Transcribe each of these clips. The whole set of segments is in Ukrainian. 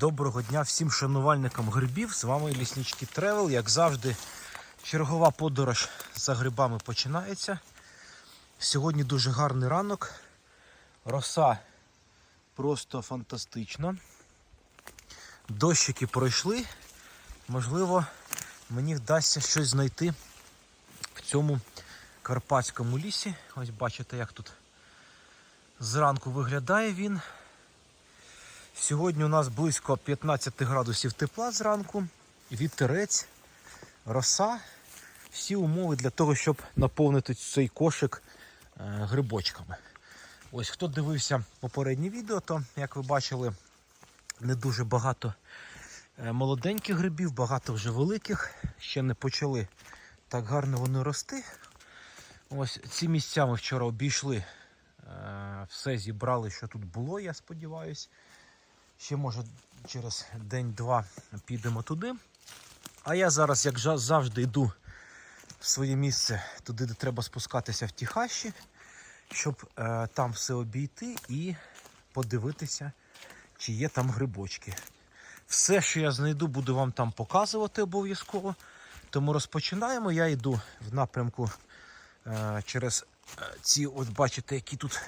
Доброго дня всім шанувальникам грибів. З вами Ліснички Тревел. Як завжди, чергова подорож за грибами починається. Сьогодні дуже гарний ранок. Роса просто фантастична. Дощики пройшли. Можливо, мені вдасться щось знайти в цьому карпатському лісі. Ось бачите, як тут зранку виглядає він. Сьогодні у нас близько 15 градусів тепла зранку, вітерець, роса. Всі умови для того, щоб наповнити цей кошик е, грибочками. Ось хто дивився попереднє відео, то як ви бачили, не дуже багато е, молоденьких грибів, багато вже великих. Ще не почали так гарно вони рости. Ось ці місця ми вчора обійшли, е, все зібрали, що тут було, я сподіваюся. Ще може через день-два підемо туди. А я зараз, як завжди, йду в своє місце, туди, де треба спускатися в ті хащі, щоб е, там все обійти і подивитися, чи є там грибочки. Все, що я знайду, буду вам там показувати обов'язково. Тому розпочинаємо. Я йду в напрямку е, через е, ці, от бачите, які тут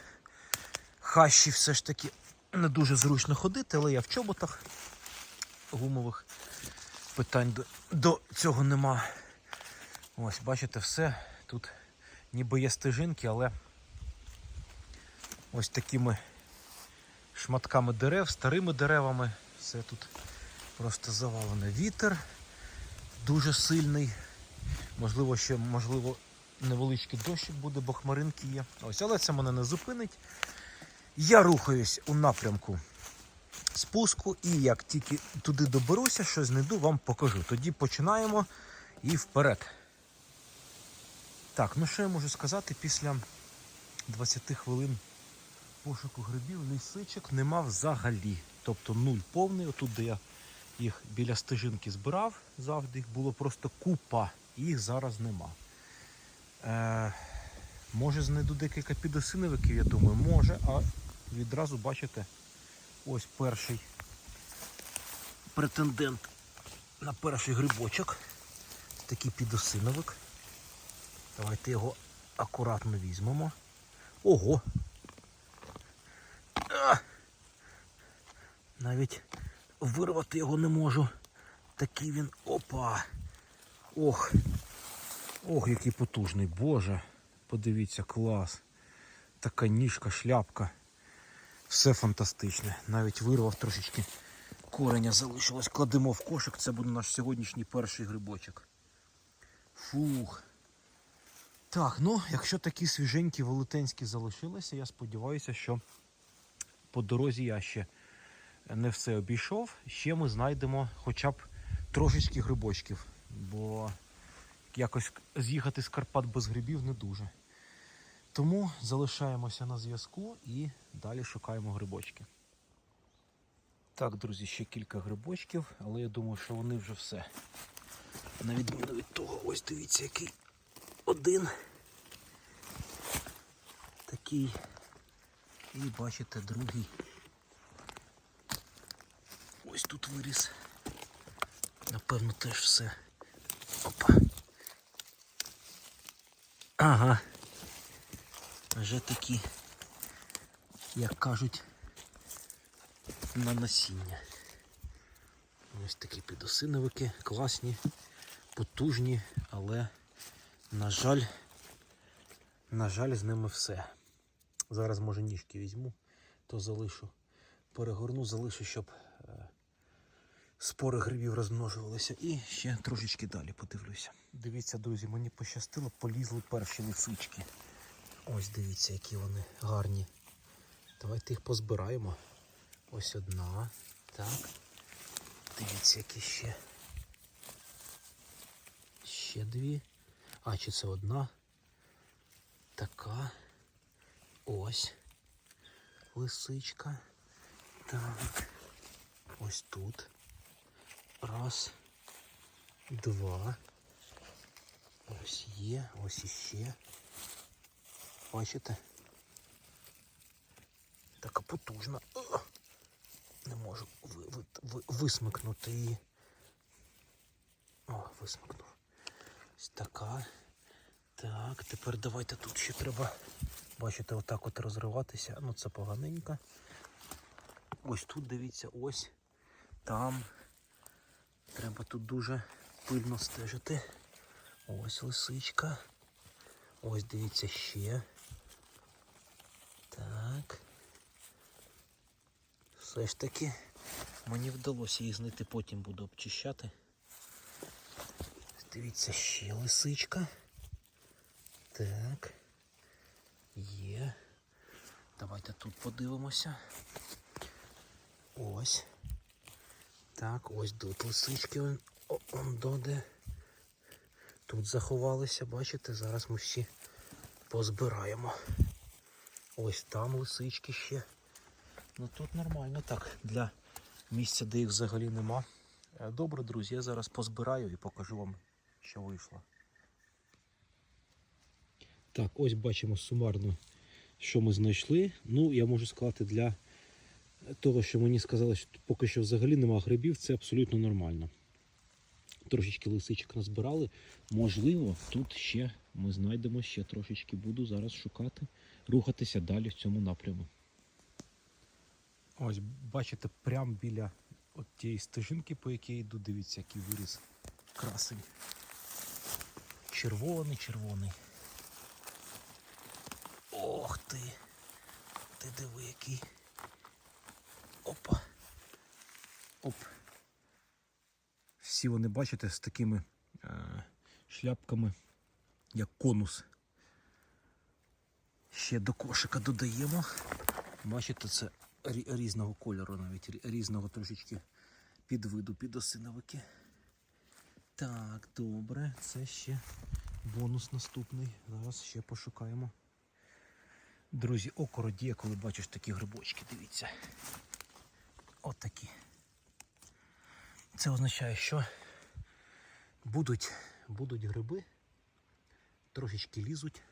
хащі все ж таки не дуже зручно ходити, але я в чоботах гумових. Питань до, до цього нема. Ось, бачите, все. Тут ніби є стежинки, але ось такими шматками дерев, старими деревами. Все тут просто завалене. Вітер дуже сильний. Можливо, ще можливо невеличкий дощик буде, бо хмаринки є. Ось, але це мене не зупинить. Я рухаюсь у напрямку спуску, і як тільки туди доберуся, що знайду, вам покажу. Тоді починаємо і вперед. Так, ну що я можу сказати після 20 хвилин пошуку грибів, лісичок нема взагалі. Тобто нуль повний. Отут, де я їх біля стежинки збирав, завжди їх було просто купа, їх зараз нема. Е, може знайду декілька підосиновиків, я думаю, може, а відразу бачите, ось перший претендент на перший грибочок. Такий підосиновик. Давайте його акуратно візьмемо. Ого! Навіть вирвати його не можу. Такий він. Опа! Ох! Ох, який потужний, боже! Подивіться, клас. Така ніжка, шляпка. Все фантастичне. Навіть вирвав трошечки кореня залишилось. Кладемо в кошик. Це буде наш сьогоднішній перший грибочок. Фух. Так, ну, якщо такі свіженькі велетенські залишилися, я сподіваюся, що по дорозі я ще не все обійшов. Ще ми знайдемо хоча б трошечки грибочків. Бо якось з'їхати з Карпат без грибів не дуже. Тому залишаємося на зв'язку і далі шукаємо грибочки. Так, друзі, ще кілька грибочків, але я думаю, що вони вже все. На відміну від того, ось дивіться, який один такий. І бачите, другий. Ось тут виріс. Напевно, теж все. Опа. Ага. Вже такі, як кажуть, на насіння. Ось такі підосиновики, класні, потужні, але, на жаль, на жаль, з ними все. Зараз, може, ніжки візьму, то залишу. Перегорну, залишу, щоб е, спори грибів розмножувалися. І ще трошечки далі подивлюся. Дивіться, друзі, мені пощастило, полізли перші лисички. Ось дивіться, які вони гарні. Давайте їх позбираємо. Ось одна. Так. Дивіться, які ще. Ще дві. А, чи це одна? Така. Ось. Лисичка. Так. Ось тут. Раз. Два. Ось є. Ось іще. Бачите? Така потужна. Не можу ви, ви, ви, висмикнути її. О, висмикнув. Ось така. Так, тепер давайте тут ще треба, бачите, отак от розриватися. Ну це поганенько. Ось тут дивіться, ось там. Треба тут дуже пильно стежити. Ось лисичка. Ось дивіться ще. Так. Все ж таки мені вдалося її знайти, потім буду обчищати. Дивіться, ще лисичка. Так. Є. Давайте тут подивимося. Ось. Так, ось тут лисички он, он доде. Тут заховалися, бачите, зараз ми всі позбираємо. Ось там лисички ще. Ну тут нормально так, для місця, де їх взагалі нема. Е, Добре, друзі, я зараз позбираю і покажу вам, що вийшло. Так, ось бачимо сумарно, що ми знайшли. Ну, я можу сказати, для того, що мені сказали, що поки що взагалі нема грибів, це абсолютно нормально. Трошечки лисичок назбирали. Можливо, тут ще ми знайдемо ще трошечки. Буду зараз шукати, рухатися далі в цьому напряму. Ось, бачите, прямо біля от тієї стежинки, по якій йду, дивіться, який виріс красень. Червоний, червоний. Ох ти! Ти диви який. Опа. Оп. Всі вони, бачите, з такими е, шляпками, як конус. Ще до кошика додаємо. Бачите, це різного кольору, навіть різного трошечки підвиду підосиновики. Так, добре, це ще бонус наступний. Зараз ще пошукаємо. Друзі, око радіє, коли бачиш такі грибочки, дивіться. Отакі. Це означає, що будуть, будуть гриби, трошечки лізуть.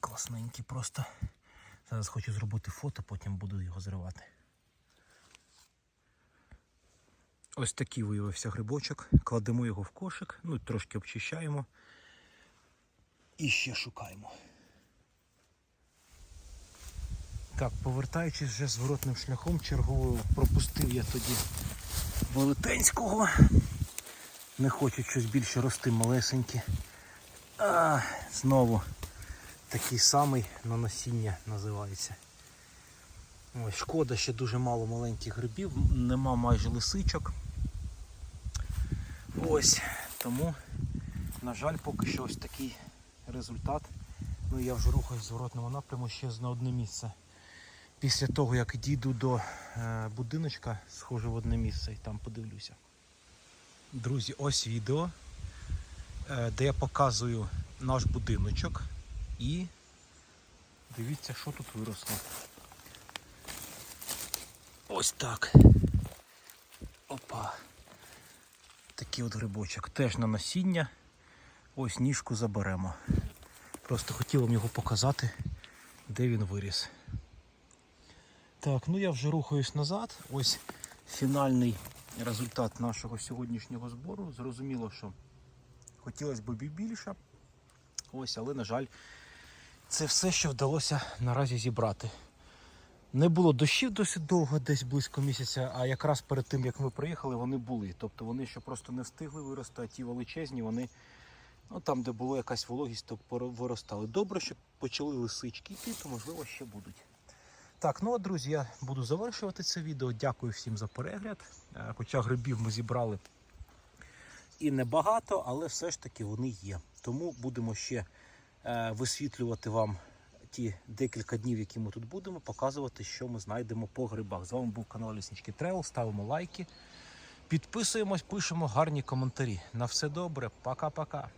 Класненькі просто. Зараз хочу зробити фото, потім буду його зривати. Ось такий виявився грибочок. Кладемо його в кошик, ну трошки обчищаємо. І ще шукаємо. Так, повертаючись вже зворотним шляхом, черговою пропустив я тоді велетенського. Не хочуть щось більше рости малесенькі. А, знову такий самий на насіння називається. Ой, шкода, ще дуже мало маленьких грибів, нема майже лисичок. Ось, тому, на жаль, поки що ось такий результат. Ну я вже рухаюсь в зворотному напряму ще на одне місце. Після того, як дійду до е, будиночка, схожу в одне місце і там подивлюся. Друзі, ось відео, е, де я показую наш будиночок і дивіться, що тут виросло. Ось так. Опа. Такий от грибочок. Теж на насіння. Ось ніжку заберемо. Просто хотів вам його показати, де він виріс. Так, ну я вже рухаюсь назад. Ось фінальний результат нашого сьогоднішнього збору. Зрозуміло, що хотілося б більше. Ось, але, на жаль, це все, що вдалося наразі зібрати. Не було дощів досить довго, десь близько місяця, а якраз перед тим, як ми приїхали, вони були. Тобто вони ще просто не встигли вирости, а ті величезні, вони ну, там, де була якась вологість, то виростали. Добре, що почали лисички йти, то можливо ще будуть. Так, ну а друзі, я буду завершувати це відео. Дякую всім за перегляд. Е, Хоча грибів ми зібрали і небагато, але все ж таки вони є. Тому будемо ще е, висвітлювати вам ті декілька днів, які ми тут будемо, показувати, що ми знайдемо по грибах. З вами був канал Ліснички Тревел. Ставимо лайки, підписуємось, пишемо гарні коментарі. На все добре, пока-пока.